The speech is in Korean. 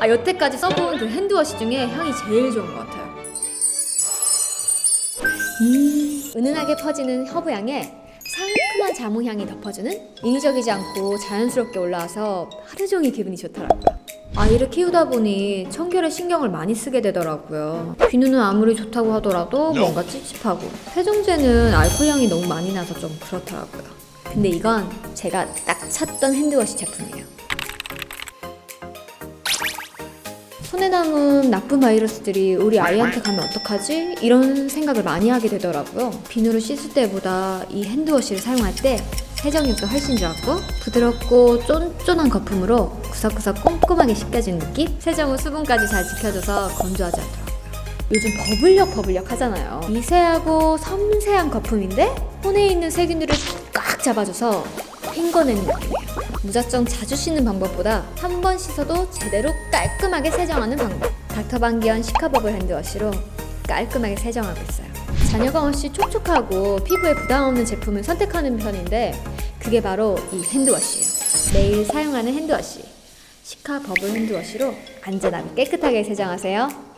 아 여태까지 써본 그 핸드워시 중에 향이 제일 좋은 것 같아요. 음, 은은하게 퍼지는 허브 향에 상큼한 자몽 향이 덮어주는 인위적이지 않고 자연스럽게 올라와서 하루 종일 기분이 좋더라고요. 아이를 키우다 보니 청결에 신경을 많이 쓰게 되더라고요. 비누는 아무리 좋다고 하더라도 뭔가 찝찝하고 세정제는 알코올 향이 너무 많이 나서 좀 그렇더라고요. 근데 이건 제가 딱 찾던 핸드워시 제품이에요. 손에 남은 나쁜 바이러스들이 우리 아이한테 가면 어떡하지? 이런 생각을 많이 하게 되더라고요. 비누로 씻을 때보다 이 핸드워시를 사용할 때 세정력도 훨씬 좋았고 부드럽고 쫀쫀한 거품으로 구석구석 꼼꼼하게 씻겨진 느낌? 세정 후 수분까지 잘 지켜줘서 건조하지 않더라고요. 요즘 버블력 버블력 하잖아요. 미세하고 섬세한 거품인데 손에 있는 세균들을 꽉 잡아줘서 헹궈내는. 무작정 자주 씻는 방법보다 한 번 씻어도 제대로 깔끔하게 세정하는 방법. 닥터반기언 시카버블 핸드워시로 깔끔하게 세정하고 있어요. 잔여감 없이 촉촉하고 피부에 부담 없는 제품을 선택하는 편인데 그게 바로 이 핸드워시예요. 매일 사용하는 핸드워시. 시카 버블 핸드워시로 안전하고 깨끗하게 세정하세요.